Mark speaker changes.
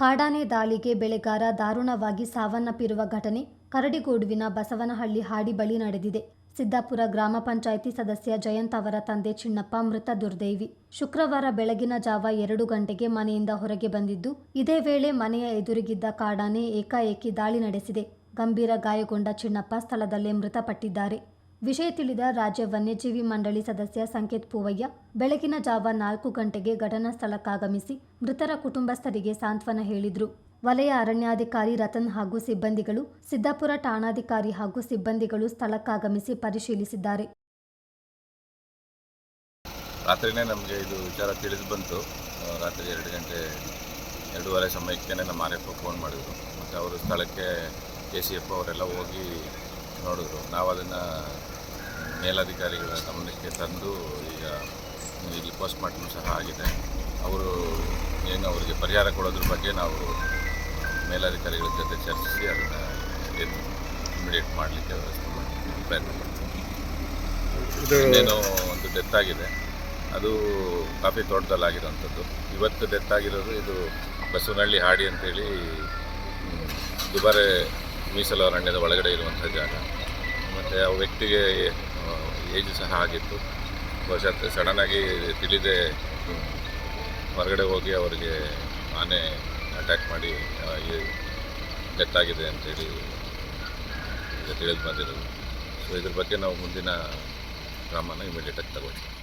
Speaker 1: ಕಾಡಾನೆ ದಾಳಿಗೆ ಬೆಳೆಗಾರ ದಾರುಣವಾಗಿ ಸಾವನ್ನಪ್ಪಿರುವ ಘಟನೆ ಕರಡಿಗೋಡುವಿನ ಬಸವನಹಳ್ಳಿ ಹಾಡಿ ಬಳಿ ನಡೆದಿದೆ. ಸಿದ್ದಾಪುರ ಗ್ರಾಮ ಪಂಚಾಯಿತಿ ಸದಸ್ಯ ಜಯಂತ್ ಅವರ ತಂದೆ ಚಿನ್ನಪ್ಪ ಮೃತ ದುರ್ದೈವಿ. ಶುಕ್ರವಾರ ಬೆಳಗಿನ ಜಾವ ಎರಡು ಗಂಟೆಗೆ ಮನೆಯಿಂದ ಹೊರಗೆ ಬಂದಿದ್ದು, ಇದೇ ವೇಳೆ ಮನೆಯ ಎದುರಿಗಿದ್ದ ಕಾಡಾನೆ ಏಕಾಏಕಿ ದಾಳಿ ನಡೆಸಿದೆ. ಗಂಭೀರ ಗಾಯಗೊಂಡ ಚಿನ್ನಪ್ಪ ಸ್ಥಳದಲ್ಲೇ ಮೃತಪಟ್ಟಿದ್ದಾರೆ. ವಿಷಯ ತಿಳಿದ ರಾಜ್ಯ ವನ್ಯಜೀವಿ ಮಂಡಳಿ ಸದಸ್ಯ ಸಂಕೇತ್ ಪೂವಯ್ಯ, ಬೆಳಗಿನ ಜಾವ ನಾಲ್ಕು ಗಂಟೆಗೆ ಘಟನಾ ಸ್ಥಳಕ್ಕಾಗಮಿಸಿ ಮೃತರ ಕುಟುಂಬಸ್ಥರಿಗೆ ಸಾಂತ್ವನ ಹೇಳಿದರು. ವಲಯ ಅರಣ್ಯಾಧಿಕಾರಿ ರತನ್ ಹಾಗೂ ಸಿಬ್ಬಂದಿಗಳು, ಸಿದ್ದಾಪುರ ಠಾಣಾಧಿಕಾರಿ ಹಾಗೂ ಸಿಬ್ಬಂದಿಗಳು ಸ್ಥಳಕ್ಕಾಗಮಿಸಿ ಪರಿಶೀಲಿಸಿದ್ದಾರೆ.
Speaker 2: ರಾತ್ರಿನೇ ನಮಗೆ ಇದು ವಿಚಾರ ತಿಳಿದು ಬಂತು. ರಾತ್ರಿ ಎರಡು ಗಂಟೆ, ಎರಡೂವರೆ ಸಮಯಕ್ಕೆ ನಮ್ಮ ಆರ್ ಎಫ್ ಫೋನ್ ಮಾಡಿದರು. ಮತ್ತು ಅವರು ಸ್ಥಳಕ್ಕೆ ಕೆ ಸಿ ಎಫ್ ಅವರೆಲ್ಲ ಹೋಗಿ ನೋಡಿದ್ರು. ನಾವು ಅದನ್ನು ಮೇಲಧಿಕಾರಿಗಳ ಗಮನಕ್ಕೆ ತಂದು ಈಗ ಇಲ್ಲಿ ಪೋಸ್ಟ್ ಮಾರ್ಟಮ್ ಸಹ ಆಗಿದೆ. ಅವರು ಏನು ಅವರಿಗೆ ಪರಿಹಾರ ಕೊಡೋದ್ರ ಬಗ್ಗೆ ನಾವು ಮೇಲಧಿಕಾರಿಗಳ ಜೊತೆ ಚರ್ಚಿಸಿ ಅದನ್ನು ಏನು ಇಮಿಡಿಯೇಟ್ ಮಾಡಲಿಕ್ಕೆ ವ್ಯವಸ್ಥೆ ಮಾಡಿ ಪ್ರಯತ್ನ ಮಾಡ್ತೀವಿ. ಇನ್ನೇನೋ ಒಂದು ಡೆತ್ ಆಗಿದೆ. ಅದು ಕಾಫಿ ತೋಟದಲ್ಲಾಗಿರೋಂಥದ್ದು ಇವತ್ತು ಡೆತ್ ಆಗಿರೋದು ಇದು ಬಸವನಹಳ್ಳಿ ಹಾಡಿ ಅಂತೇಳಿ ದುಬಾರೆ ಮೀಸಲು ಅರಣ್ಯದ ಒಳಗಡೆ ಇರುವಂಥ ಜಾಗ. ಮತ್ತು ಆ ವ್ಯಕ್ತಿಗೆ ಏಜ್ ಸಹ ಆಗಿತ್ತು ಬಹುಶಃ ಸಡನ್ನಾಗಿ ತಿಳಿದೇ, ಹೊರಗಡೆ ಹೋಗಿ ಅವರಿಗೆ ಆನೆ ಅಟ್ಯಾಕ್ ಮಾಡಿ ಡೆತ್ ಆಗಿದೆ ಅಂತೇಳಿ ಈಗ ತಿಳಿದು ಬಂದಿರೋದು. ಸೊ ಇದ್ರ ಬಗ್ಗೆ ನಾವು ಮುಂದಿನ ಕ್ರಮನ ಇಮಿಡಿಯೇಟಾಗಿ ತಗೊಳ್ತೀವಿ.